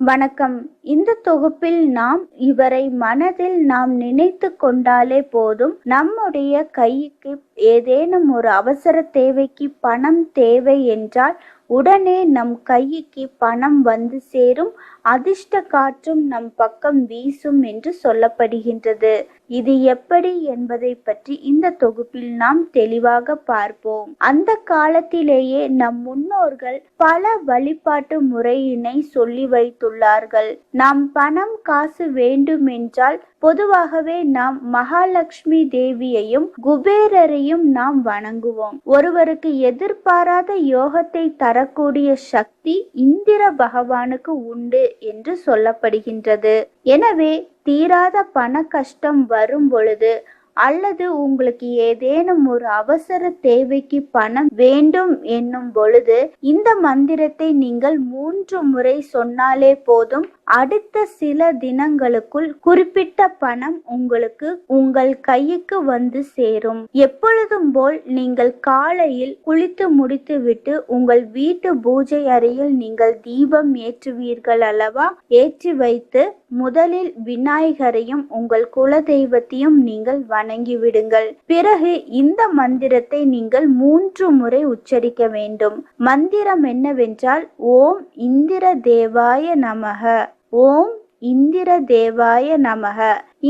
வணக்கம். இந்த தொகுப்பில் நாம் இவரை மனதில் நாம் நினைத்து கொண்டாலே போதும். நம்முடைய கைக்கு ஏதேனும் ஒரு அவசர தேவைக்கு பணம் தேவை என்றால் உடனே நம் கைக்கு பணம் வந்து சேரும் அதிர்ஷ்ட காற்றும் நம் பக்கம் வீசும் என்று சொல்லப்படுகின்றது. இது எப்படி என்பதை பற்றி இந்த தொகுப்பில் நாம் தெளிவாக பார்ப்போம். அந்த காலத்திலேயே நம் முன்னோர்கள் பல வழிபாட்டு முறையினை சொல்லி வைத்துள்ளார்கள். நாம் பணம் காசு வேண்டுமென்றால் பொதுவாகவே நாம் மகாலட்சுமி தேவியையும் குபேரரையும் நாம் வணங்குவோம். ஒருவருக்கு எதிர்பாராத யோகத்தை தர தரக்கூடிய சக்தி இந்திர பகவானுக்கு உண்டு என்று சொல்லப்படுகின்றது. எனவே தீராத பண கஷ்டம் வரும் பொழுது அல்லது உங்களுக்கு ஏதேனும் ஒரு அவசர தேவைக்கு பணம் வேண்டும் என்னும் பொழுது இந்த மந்திரத்தை நீங்கள் மூன்று முறை சொன்னாலே போதும். அடுத்த சில தினங்களுக்குள் குறிப்பிட்ட பணம் உங்களுக்கு உங்கள் கைக்கு வந்து சேரும். எப்பொழுதும் போல் நீங்கள் காலையில் குளித்து முடித்துவிட்டு உங்கள் வீட்டு பூஜை அறையில் நீங்கள் தீபம் ஏற்றுவீர்கள் அல்லவா ஏற்றி வைத்து முதலில் விநாயகரையும் உங்கள் குல தெய்வத்தையும் நீங்கள் வணங்கி விடுங்கள் பிறகு இந்த மந்திரத்தை நீங்கள் மூன்று முறை உச்சரிக்க வேண்டும். மந்திரம் என்னவென்றால் ஓம் இந்திர தேவாய நமக. ஓம் இந்திர தேவாய நமக.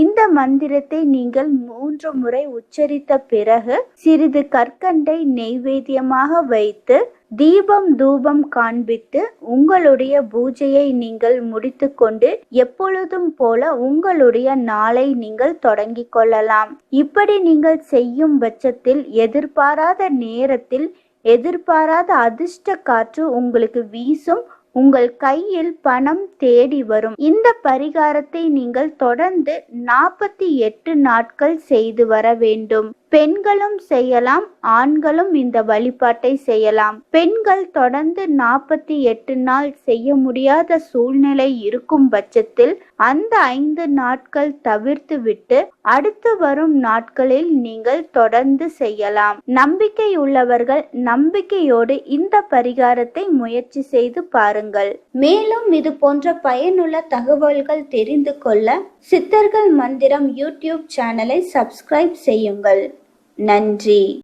இந்த மந்திரத்தை நீங்கள் மூன்று முறை உச்சரித்த பிறகு சிறிது கற்கண்டை நெய்வேத்தியமாக வைத்து தீபம் தூபம் காண்பித்து உங்களுடைய பூஜையை நீங்கள் முடித்துக்கொண்டு எப்பொழுதும் போல உங்களுடைய நாளை நீங்கள் தொடங்கிக் கொள்ளலாம். இப்படி நீங்கள் செய்யும் பட்சத்தில் எதிர்பாராத நேரத்தில் எதிர்பாராத அதிர்ஷ்ட காற்று உங்களுக்கு வீசும் உங்கள் கையில் பணம் தேடி வரும். இந்த பரிகாரத்தை நீங்கள் தொடர்ந்து நாற்பத்தி எட்டு நாட்கள் செய்து வர வேண்டும். பெண்களும் செய்யலாம் ஆண்களும் இந்த வழிபாட்டை செய்யலாம். பெண்கள் தொடர்ந்து நாற்பத்தி எட்டு நாள் செய்ய முடியாத சூழ்நிலை இருக்கும் பட்சத்தில் அந்த ஐந்து நாட்கள் தவிர்த்து விட்டு அடுத்து வரும் நாட்களில் நீங்கள் தொடர்ந்து செய்யலாம். நம்பிக்கை உள்ளவர்கள் நம்பிக்கையோடு இந்த பரிகாரத்தை முயற்சி செய்து பாருங்கள். மேலும் இது போன்ற பயனுள்ள தகவல்கள் தெரிந்து கொள்ள சித்தர்கள் மந்திரம் யூடியூப் சேனலை சப்ஸ்கிரைப் செய்யுங்கள். நன்றி.